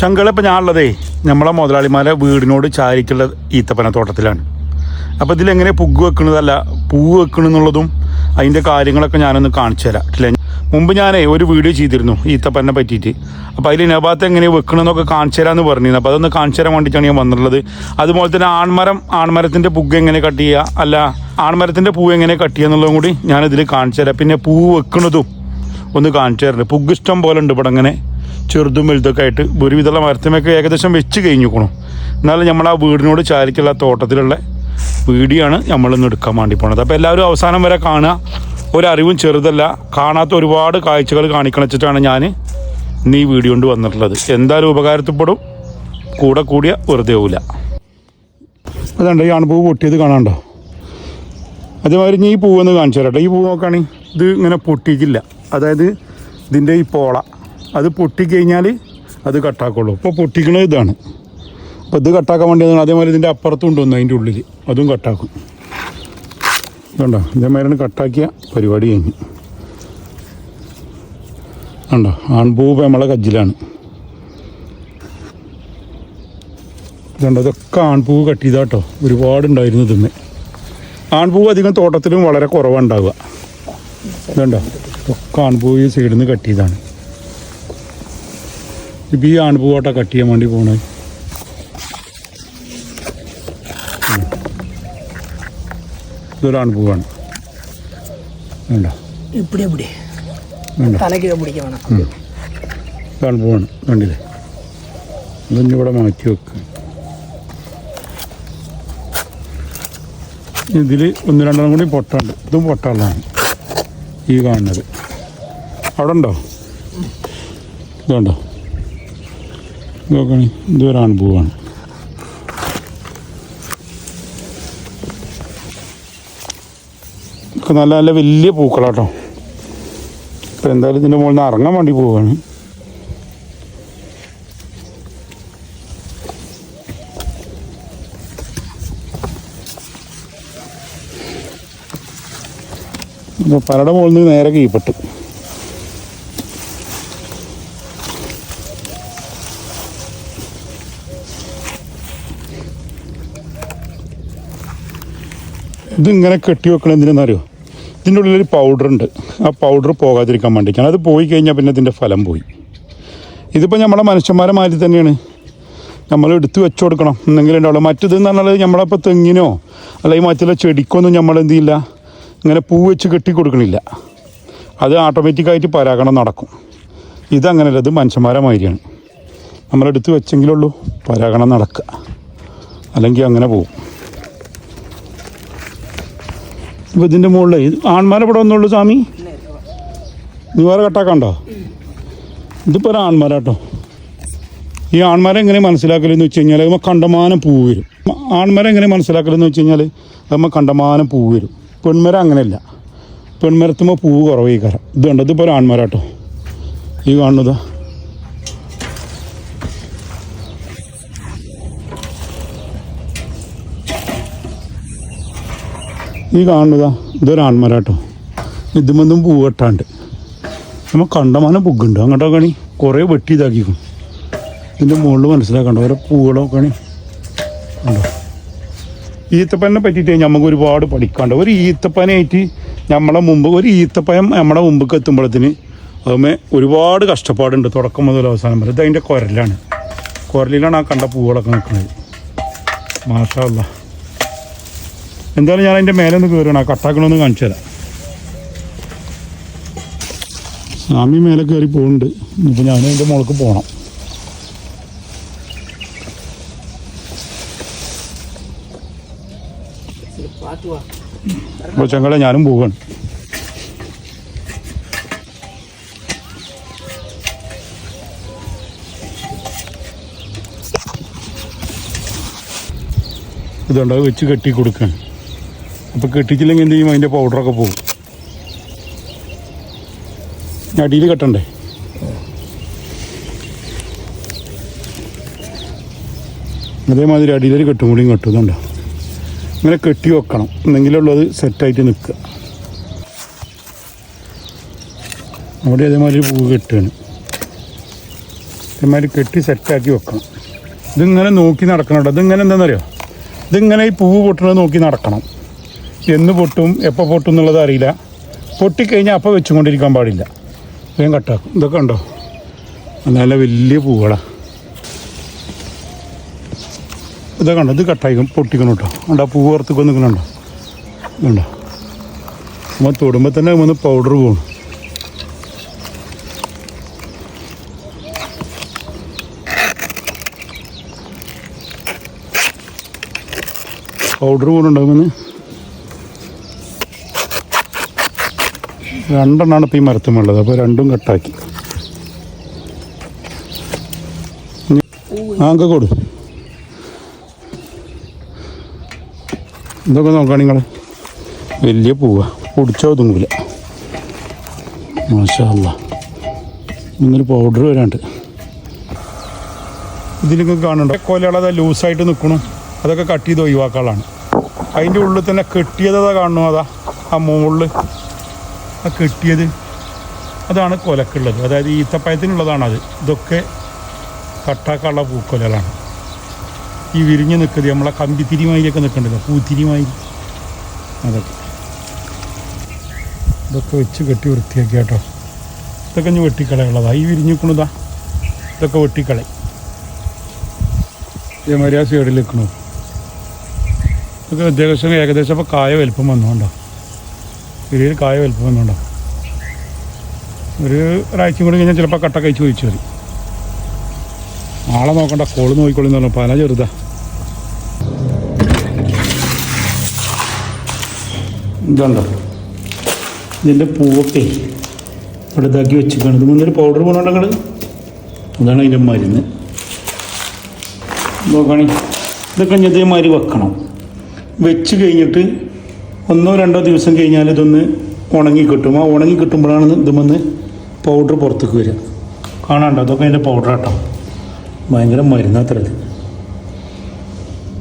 ചങ്കളിപ്പോൾ ഞാനുള്ളതേ നമ്മളെ മുതലാളിമാരെ വീടിനോട് ചാരിക്കുള്ള ഈത്തപ്പന തോട്ടത്തിലാണ്. അപ്പോൾ ഇതിലെങ്ങനെ പുഗ് വെക്കുന്നതല്ല പൂവ് വെക്കണമെന്നുള്ളതും അതിന്റെ കാര്യങ്ങളൊക്കെ ഞാനൊന്ന് കാണിച്ചു തരാം. ഇല്ലേ? മുമ്പ് ഞാനേ ഒരു വീഡിയോ ചെയ്തിരുന്നു ഈത്തപ്പനെ പറ്റിയിട്ട്. അപ്പോൾ അതിൽ നബാത്ത് എങ്ങനെ വെക്കണമെന്നൊക്കെ കാണിച്ചു തരാമെന്ന് പറഞ്ഞിരുന്നു. അപ്പോൾ അതൊന്ന് കാണിച്ചു തരാൻ വേണ്ടിയിട്ടാണ് ഞാൻ വന്നിട്ടുള്ളത്. അതുപോലെ തന്നെ ആൺമരം ആൺമരത്തിന്റെ പുഗ് എങ്ങനെ കട്ട് ചെയ്യുക അല്ല ആൺമരത്തിന്റെ പൂ എങ്ങനെ കട്ട് ചെയ്യുക എന്നുള്ളതും കൂടി ഞാനിതിൽ കാണിച്ചു തരാം. പിന്നെ പൂ വെക്കണതും ഒന്ന് കാണിച്ചു തരുന്നുണ്ട് പുഗ് ഇഷ്ടം പോലെ ഉണ്ട് ഇവിടെ അങ്ങനെ ചെറുതും വലുതൊക്കെ ആയിട്ട് ഒരുവിധമുള്ള മരത്തിമൊക്കെ ഏകദേശം വെച്ച് കഴിഞ്ഞിക്കണു എന്നാലും നമ്മൾ ആ വീടിനോട് ചാരിക്കുള്ള തോട്ടത്തിലുള്ള വീടിയാണ് നമ്മളിന്ന് എടുക്കാൻ വേണ്ടി പോണത്. അപ്പോൾ എല്ലാവരും അവസാനം വരെ കാണുക. ഒരറിവും ചെറുതല്ല. കാണാത്ത ഒരുപാട് കാഴ്ചകൾ കാണിക്കണം വെച്ചിട്ടാണ് ഞാൻ ഇന്ന് ഈ വീഡിയോ കൊണ്ട് വന്നിട്ടുള്ളത്. എന്തായാലും ഉപകാരത്തിൽപ്പെടും. കൂടെ കൂടിയ വെറുതെ ആവില്ല അതുണ്ട് ഈ അണുപൂവ് പൊട്ടിയത് കാണാണ്ടോ? അതേമാതിരി ഞാൻ ഈ പൂവൊന്ന് കാണിച്ചു തരാം ഈ പൂവ് നോക്കുകയാണെങ്കിൽ ഇത് ഇങ്ങനെ പൊട്ടിയിട്ടില്ല. അതായത് ഇതിന്റെ ഈ പോള. അത് പൊട്ടിക്കഴിഞ്ഞാൽ അത് കട്ടാക്കുള്ളൂ. ഇപ്പോൾ പൊട്ടിക്കണത് ഇതാണ്. അപ്പോൾ ഇത് കട്ടാക്കാൻ വേണ്ടിയതാണ് അതേമാതിരി ഇതിന്റെ അപ്പുറത്തും ഉണ്ടോന്ന് അതിന്റെ ഉള്ളിൽ അതും കട്ടാക്കും. ഇതുണ്ടോ? ഇതേമാതിരിയാണ് കട്ടാക്കിയ പരിപാടി കഴിഞ്ഞു. ഉണ്ടോ ആൺപൂവ് നമ്മളെ കജ്ജിലാണ്. ഇതുണ്ടോ? ഇതൊക്കെ ആൺപൂവ് കട്ട് ചെയ്താട്ടോ ഒരുപാടുണ്ടായിരുന്നു ഇതിന് ആൺപൂവ് അധികം തോട്ടത്തിലും വളരെ കുറവുണ്ടാവുക. ഇതുണ്ടോ? ഒക്കെ ആൺപൂവ് സൈഡിൽ നിന്ന് കട്ട് ചെയ്താണ് ഇപ്പം ഈ ആൺപൂവാട്ട കട്ട് ചെയ്യാൻ വേണ്ടി പോണേ. ഇതൊരു ആൺപൂവാണ് വേണ്ട? ഇവിടെ ഇവിടെ ആൺപൂവാണ് കണ്ടില്ലേ? ഇതൊന്നിവിടെ മാറ്റി വെക്കുക ഇതിൽ ഒന്ന് രണ്ടെണ്ണം കൂടി പൊട്ടുണ്ട്. ഇതും പൊട്ടുള്ളതാണ് ഈ കാണുന്നത്. അവിടെ ഉണ്ടോ? ഇതുണ്ടോ? നോക്കണി. ഇതൊരാണ് പൂവാണ്. ഒക്കെ നല്ല നല്ല വലിയ പൂക്കളാട്ടോ. ഇപ്പം എന്തായാലും ഇതിന്റെ മുകളിൽ നിന്ന് ഇറങ്ങാൻ വേണ്ടി പോവുകയാണ് അപ്പോൾ പലയുടെ മുകളിൽ നിന്ന് നേരെ കീഴ്പ്പെട്ടു ഇതിങ്ങനെ കെട്ടി വെക്കണം എന്തിനെന്നറിയോ ഇതിന്റെ ഉള്ളിലൊരു പൗഡർ ഉണ്ട്. ആ പൗഡർ പോകാതിരിക്കാൻ വേണ്ടിയിട്ടാണ്. അത് പോയി കഴിഞ്ഞാൽ പിന്നെ ഇതിന്റെ ഫലം പോയി. ഇതിപ്പോൾ നമ്മളെ മനുഷ്യന്മാരെ മാതിരി തന്നെയാണ്. നമ്മൾ എടുത്ത് വെച്ചു കൊടുക്കണം. എന്നെങ്കിലും ഉണ്ടാവുള്ളൂ മറ്റേതെന്ന് പറഞ്ഞാൽ നമ്മളിപ്പോൾ തെങ്ങിനോ അല്ലെങ്കിൽ മറ്റുള്ള ചെടിക്കൊന്നും നമ്മൾ എന്ത് ചെയ്യില്ല. ഇങ്ങനെ പൂ വെച്ച് കെട്ടി കൊടുക്കണില്ല. അത് ഓട്ടോമാറ്റിക്കായിട്ട് പരാഗണം നടക്കും. ഇതങ്ങനെയല്ല ഇത് മനുഷ്യന്മാരെ മാതിരിയാണ്. നമ്മളെടുത്ത് വെച്ചെങ്കിലുള്ളൂ പരാഗണം നടക്കുക. അല്ലെങ്കിൽ അങ്ങനെ പോകും ഇപ്പോൾ ഇതിന്റെ മുകളിൽ ആൺമാരെ ഇവിടെ വന്നുള്ളൂ സ്വാമി. നീ വേറെ കട്ടാക്കണ്ടോ? ഇതിപ്പോൾ ഒരു ആൺമാരാട്ടോ. ഈ ആൺമാരെ എങ്ങനെ മനസ്സിലാക്കലെന്ന് വെച്ച് കഴിഞ്ഞാൽ നമ്മൾ കണ്ടമാനം പൂ വരും. ആൺമാരെ എങ്ങനെ മനസ്സിലാക്കലെന്ന് വെച്ച് കഴിഞ്ഞാൽ നമ്മൾ കണ്ടമാനം പൂ വരും. പെൺമരം അങ്ങനെയല്ല. പെൺമരത്തുമ്പോൾ പൂവ് കുറവ് ഈ കരം. ഇത് കണ്ടോ? ഇപ്പോൾ ഒരു ആൺമരാട്ടോ. ഈ കാണുന്നതാ. ഈ കാണുന്നതാ ഇതൊരു ആൺമരാട്ടോ. ഇതുമൊന്നും പൂ കെട്ടാണ്ട് നമ്മൾ കണ്ടമാനം പുഗുണ്ട് അങ്ങോട്ടോ കണി കുറേ വെട്ടി ഇതാക്കിക്കും ഇതിന്റെ മുകളിൽ മനസ്സിലാക്കണ്ട. ഓരോ പൂകളൊക്കെ കണി ഉണ്ടോ ഈത്തപ്പനെ പറ്റിയിട്ട് നമുക്ക് ഒരുപാട് പഠിക്കാണ്ട്. ഒരു ഈത്തപ്പനായിട്ട് നമ്മളെ മുമ്പ് ഒരു ഈത്തപ്പയം നമ്മുടെ മുമ്പ് എത്തുമ്പോഴത്തിന് അതുമേ ഒരുപാട് കഷ്ടപ്പാടുണ്ട് തുടക്കം മുതൽ അവസാനം വരെ. ഇത് അതിന്റെ കുരലാണ്. കുരലിലാണ് ആ കണ്ട പൂവുകളൊക്കെ നിൽക്കുന്നത്. മാഷല്ല എന്തായാലും ഞാൻ അതിന്റെ മേലെ ഒന്ന് ആ കട്ടാക്കണമെന്ന് കാണിച്ചു തരാം. സ്വാമി മേലെ കയറി പോകുന്നുണ്ട് ഇപ്പം ഞാൻ അതിന്റെ മുളക്ക് പോകണം കൊച്ചങ്ങളെ ഞാനും പോവാണ്. ഇതുണ്ടാവും വെച്ച് കെട്ടി കൊടുക്കാൻ അപ്പോൾ കെട്ടിച്ചില്ലെങ്കിൽ എന്ത് ചെയ്യും? അതിന്റെ പൗഡറൊക്കെ പോകും. അടിയിൽ കെട്ടണ്ടേ? അതേമാതിരി അടിയിലൊരു കെട്ടും കൂടിയും കെട്ടുന്നുണ്ടോ ഇങ്ങനെ കെട്ടി വെക്കണം. എന്തെങ്കിലുള്ളത് അത് സെറ്റായിട്ട് നിൽക്കുക. അവിടെ അതേമാതിരി പൂവ് കെട്ടുകയാണ്. ഇതേമാതിരി കെട്ടി സെറ്റാക്കി വെക്കണം. ഇതിങ്ങനെ നോക്കി നടക്കണം കേട്ടോ. ഇതിങ്ങനെ എന്താണെന്നറിയോ? ഇതിങ്ങനെ ഈ പൂവ് പൊട്ടണത് നോക്കി നടക്കണം. എന്ന് പൊട്ടും എപ്പോൾ പൊട്ടും എന്നുള്ളത് അറിയില്ല. പൊട്ടിക്കഴിഞ്ഞാൽ അപ്പോൾ വെച്ചുകൊണ്ടിരിക്കാൻ പാടില്ല. വേഗം കട്ടാക്കും. ഇതൊക്കെ ഉണ്ടോ നല്ല വലിയ പൂവുകളാണ് ഇതൊക്കെ കണ്ടോ? ഇത് കട്ടായിക്കും പൊട്ടിക്കണം കേട്ടോ. ഉണ്ടോ പൂ പുറത്തേക്ക് നിൽക്കണുണ്ടോ ഇതുണ്ടോ നമ്മൾ തൊടുമ്പോൾ തന്നെ ഒന്ന് പൗഡർ പോകണം പൗഡർ പോകുന്നുണ്ടാകുമെന്ന് രണ്ടെണ്ണമാണ് ഇപ്പോൾ ഈ മരത്തുമുള്ളത് അപ്പോൾ രണ്ടും കട്ടാക്കി. ആങ്ക കൊടു. ഇതൊക്കെ നോക്കാം നിങ്ങൾ വലിയ പൂവ. പൊടിച്ചോ ഒതുങ്ങൂല. മാഷല്ല ഇന്നൊരു പൗഡർ വരാണ്ട്. ഇതിലൊക്കെ കാണുന്നുണ്ട്? കൊലകളത് ലൂസായിട്ട് നിൽക്കണു അതൊക്കെ കട്ട് ചെയ്ത് ഒഴിവാക്കാളാണ് അതിന്റെ ഉള്ളിൽ തന്നെ കെട്ടിയതാ കാണുന്നു. അതാ ആ മുകളിൽ ആ കെട്ടിയത്. അതാണ് കൊലക്കുള്ളത്. അതായത് ഈത്തപ്പഴത്തിനുള്ളതാണ് അത് ഇതൊക്കെ കട്ടാക്കാനുള്ള പൂക്കൊലകളാണ്. ഈ വിരിഞ്ഞ് നിൽക്കുന്നത് നമ്മളെ കമ്പിത്തിരിമായിരിയൊക്കെ നിൽക്കണ്ടല്ലോ. പൂത്തിരിമായി. അതൊക്കെ. ഇതൊക്കെ വെച്ച് കെട്ടി വൃത്തിയാക്കി കേട്ടോ. ഇതൊക്കെ ഇനി വെട്ടിക്കളയുള്ളതാ. ഈ വിരിഞ്ഞ് നിൽക്കണതാ ഇതൊക്കെ വെട്ടിക്കളയും. ഇതേമാതിരി ആ സൈഡിൽ നിൽക്കണു. ഇതൊക്കെ ഏകദേശം ഏകദേശം അപ്പോൾ കായ വലുപ്പം വന്നുകൊണ്ടോ ചെറിയൊരു കായ വലുപ്പം വന്നുകൊണ്ടോ ഒരു ഒരാഴ്ചയും കൂടി കഴിഞ്ഞാൽ ചിലപ്പോൾ കട്ട കഴിച്ച് ഒഴിച്ചു വരും. ആളെ നോക്കണ്ട കോൾ നോക്കിക്കോളി പറഞ്ഞു. പല ചെറുതാ. ഇതുണ്ടോ? ഇതിന്റെ പൂവൊക്കെ ഇവിടെ ഇതാക്കി വെച്ചിരിക്കുകയാണ്. ഇത് മുന്നൊരു പൗഡർ പോകണുണ്ടെങ്കിൽ അതാണ് അതിന്റെ മരുന്ന്. നോക്കുകയാണെങ്കിൽ ഇതൊക്കെ ഞാൻ ഇതേമാതിരി വെക്കണം. വെച്ച് കഴിഞ്ഞിട്ട് ഒന്നോ രണ്ടോ ദിവസം കഴിഞ്ഞാൽ ഇതൊന്ന് ഉണങ്ങി കിട്ടും ആ ഉണങ്ങി കിട്ടുമ്പോഴാണ് ഇതുമെന്ന് പൗഡർ പുറത്തേക്ക് വരിക. കാണാണ്ടോ അതൊക്കെ അതിന്റെ പൗഡർ ആട്ടോ. ഭയങ്കര മരുന്നാത്ര ഇത്.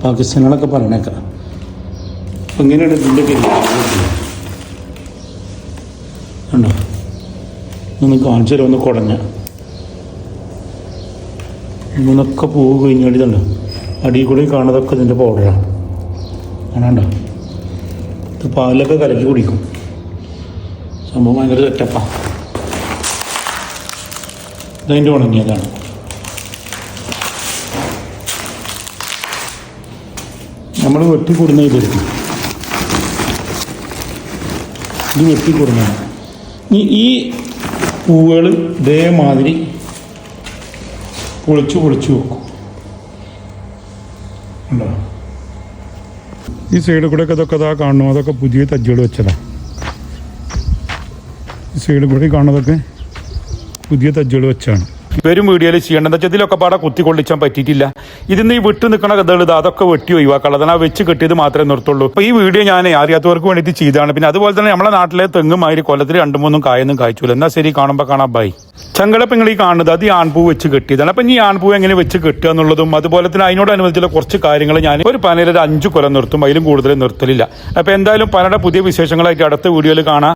പാകിസ്ഥാനികളൊക്കെ പറഞ്ഞേക്കാം അപ്പം ഇങ്ങനെയാണ് ഇതിന്റെ കണ്ടോ? ഒന്ന് കാണിച്ചു ഒന്ന് കുടഞ്ഞ. ഇങ്ങനൊക്കെ കഴിഞ്ഞാൽ ഇതുണ്ടോ. അടിയിൽ കൂടി കാണുന്നതൊക്കെ ഇതിന്റെ പൗഡറാണ് ഇത് പാലിലൊക്കെ കലക്കി കുടിക്കും. സംഭവം ഭയങ്കര സെറ്റപ്പാണ് ഇതതിന്റെ ഉണങ്ങിയതാണ് നമ്മൾ വെട്ടി കൊടുന്ന ഇതെടുക്കും ഇത് വെട്ടി കൊടുന്നതാണ്. ഈ ഈ പൂവുകൾ ഇതേമാതിരി പൊളിച്ച് പൊളിച്ച് വെക്കും. ഉണ്ടോ? ഈ സൈഡിൽ കൂടെ ഇതൊക്കെ ഇതാ കാണണം. അതൊക്കെ പുതിയ തജ്ജുകൾ വെച്ചതാണ് ഈ സൈഡിൽ കൂടെ കാണുന്നതൊക്കെ പുതിയ തജ്ജുകൾ വെച്ചാണ്. വരും വീഡിയോയിൽ ചെയ്യേണ്ടത് വെച്ചാൽ ഇതിലൊക്കെ പാടെ കുത്തി കൊള്ളിച്ചാൻ പറ്റിയിട്ടില്ല. ഇതിന്ന് ഈ വിട്ട് നിൽക്കണ കഥകൾ ഇത് അതൊക്കെ വെട്ടി ഒഴിവാക്കാനുള്ളത്. അതാണ് ആ വെച്ച് കെട്ടിയത് മാത്രമേ നിർത്തുള്ളൂ. അപ്പോൾ ഈ വീഡിയോ ഞാൻ അറിയാത്തവർക്ക് വേണ്ടിയിട്ട് ചെയ്താണ് പിന്നെ അതുപോലെ തന്നെ നമ്മുടെ നാട്ടിലെ തെങ്ങുമാതിരി കൊല്ലത്തിൽ രണ്ടു മൂന്നും കായൊന്നും കായ്ച്ചൂല. എന്നാൽ ശരി കാണുമ്പോൾ കാണാം. ബൈ ചങ്കടപ്പം നിങ്ങൾ ഈ കാണുന്നത് അത് ഈ ആൺപൂ വെച്ച് കെട്ടിയതാണ്. അപ്പം ഈ ആൺപൂ എങ്ങനെ വെച്ച് കെട്ടുക എന്നുള്ളതും അതുപോലെ തന്നെ അതിനോട് അതിനോടനുബന്ധിച്ചുള്ള കുറച്ച് കാര്യങ്ങൾ ഞാൻ ഒരു പനയിൽ ഒരു അഞ്ച് കൊല്ലം നിർത്തും. അതിലും കൂടുതൽ നിർത്തലില്ല. അപ്പോൾ എന്തായാലും പനയുടെ പുതിയ വിശേഷങ്ങളായിട്ട് അടുത്ത വീഡിയോയിൽ കാണാം.